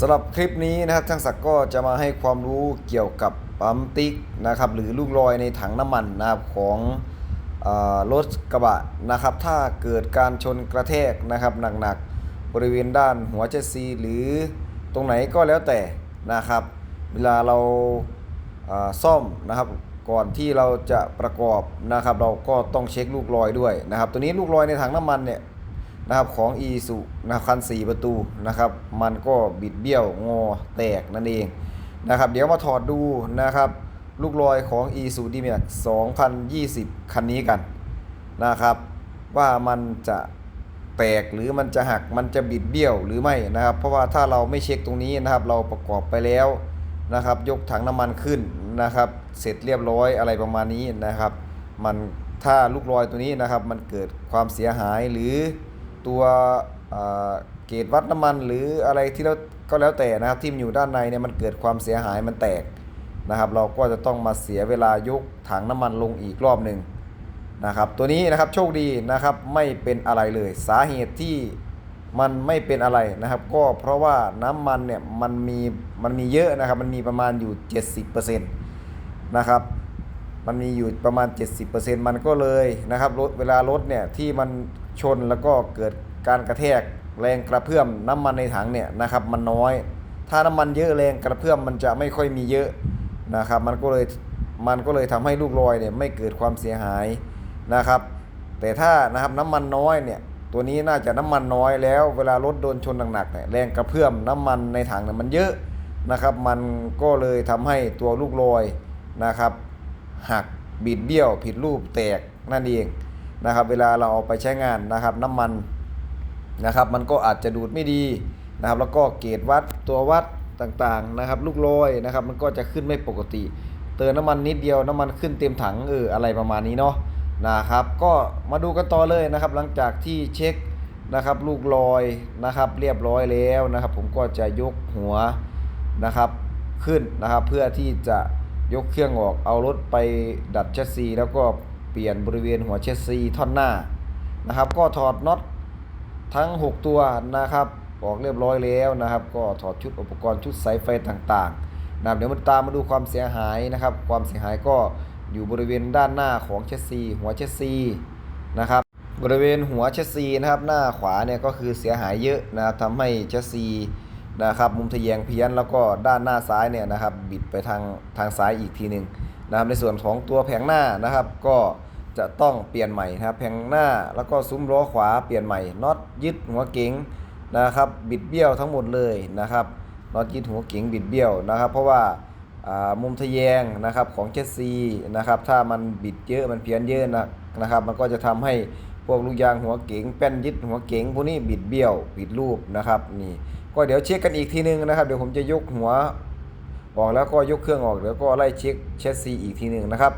สำหรับคลิปนี้นะครับช่างศักดิ์ก็จะมาให้ความรู้เกี่ยวกับปั๊มติ๊กนะครับหรือลูกลอยในถังน้ำมันนะครับของอรถกระบะนะครับ ถ้าเกิดการชนกระแทกนะครับหนักๆบริเวณด้านหัวเจสซีหรือตรงไหนก็แล้วแต่นะครับ เวลาเราซ่อมนะครับก่อนที่เราจะประกอบนะครับ เราก็ต้องเช็คลูกลอยด้วยนะครับ ตัวนี้ลูกลอยในถังน้ำมันเนี่ย นะครับของ e ีสุนะครับคัน4ประตูนะครับ มันก็บิดเบี้ยวงอแตกนั่นเองนะครับ เดี๋ยวมาถอดดูนะครับ ลูกลอยของ e ีสุดีแม็ก2020 คันนี้กันนะครับ ว่ามันจะแตกหรือมันจะหักมันจะบิดเบี้ยวหรือไม่นะครับ เพราะว่าถ้าเราไม่เช็คตรงนี้นะครับ เราประกอบไปแล้วนะครับ ยกถังน้ำมันขึ้นนะครับ เสร็จเรียบร้อยอะไรประมาณนี้นะครับ มันถ้าลูกลอยตัวนี้นะครับ มันเกิดความเสียหายหรือ ตัวเกจวัดน้ำมันหรืออะไรที่เราก็แล้วแต่นะครับที่มันอยู่ด้านในเนี่ยมันเกิดความเสียหายมันแตกนะครับ เราก็จะต้องมาเสียเวลายกถังน้ำมันลงอีกรอบหนึ่งนะครับตัวนี้นะครับโชคดีนะครับไม่เป็นอะไรเลย สาเหตุที่มันไม่เป็นอะไรนะครับ ก็เพราะว่าน้ำมันเนี่ยมันมีมันมีเยอะนะครับมันมีประมาณอยู่ 70%นะครับมันมีอยู่ประมาณ 70%มันก็เลยนะครับรถเวลารถเนี่ยที่มัน ชนแล้วก็เกิดการกระแทกแรงกระเพื่อมน้ำมันในถังเนี่ยนะครับมันน้อย ถ้าน้ำมันเยอะแรงกระเพื่อมมันจะไม่ค่อยมีเยอะนะครับ มันก็เลยมันก็เลยทำให้ลูกลอยเนี่ยไม่เกิดความเสียหายนะครับ แต่ถ้านะครับน้ำมันน้อยเนี่ยตัวนี้น่าจะน้ำมันน้อยแล้ว เวลารถโดนชนหนักๆเนี่ยแรงกระเพื่อมน้ำมันในถังเนี่ยมันเยอะนะครับ มันก็เลยทำให้ตัวลูกลอยนะครับหักบิดเบี้ยวผิดรูปแตกนั่นเอง นะครับเวลาเราเอาไปใช้งานนะครับน้ำมันนะครับมันก็อาจจะดูดไม่ดีนะครับแล้วก็เกจวัดตัววัดต่างๆนะครับ ลูกลอยนะครับมันก็จะขึ้นไม่ปกติ เติมน้ำมันนิดเดียวน้ำมันขึ้นเต็มถังเอออะไรประมาณนี้เนาะนะครับ ก็มาดูกันต่อเลยนะครับ หลังจากที่เช็คนะครับลูกลอยนะครับเรียบร้อยแล้วนะครับ ผมก็จะยกหัวนะครับขึ้นนะครับ เพื่อที่จะยกเครื่องออกเอารถไปดัดแชสซีแล้วก็ ปลี่ยนบริเวณหัวแชสซีท่อนหน้านะครับก็ถอดน็อตทั้ง 6 ตัวนะครับออกเรียบร้อยแล้วนะครับ ก็ถอดชุดอุปกรณ์ชุดสายไฟต่างๆนะครับเดี๋ยวมันตามมาดูความเสียหายนะครับ ความเสียหายก็อยู่บริเวณด้านหน้าของเชสซีหัวเชสซีนะครับบริเวณหัวเชสซีนะครับหน้าขวาเนี่ยก็คือเสียหายเยอะนะครับทำให้เชสซีนะครับมุมทะแยงเพี้ยนแล้วก็ด้านหน้าซ้ายเนี่ยนะครับบิดไปทางทางซ้ายอีกทีหนึ่งนะครับในส่วนของตัวแผงหน้านะครับ ก็ จะต้องเปลี่ยนใหม่นะครับแผงหน้าแล้วก็ซุ้มล้อขวาเปลี่ยนใหม่น็อตยึดหัวเก๋งนะครับบิดเบี้ยวทั้งหมดเลยนะครับน็อตยึดหัวเก๋งบิดเบี้ยวนะครับ เพราะว่ามุมทะแยงนะครับของเชสซีนะครับถ้ามันบิดเยอะมันเพี้ยนเยอะนะนะครับ มันก็จะทำให้พวกลูกยางหัวเก๋งแป้นยึดหัวเก๋งพวกนี้บิดเบี้ยวบิดรูปนะครับนี่ก็เดี๋ยวเช็คกันอีกทีนึงนะครับ เดี๋ยวผมจะยกหัวออกแล้วก็ยกเครื่องออกเดี๋ยวก็ไล่เช็คเชสซีอีกทีหนึ่งนะครับ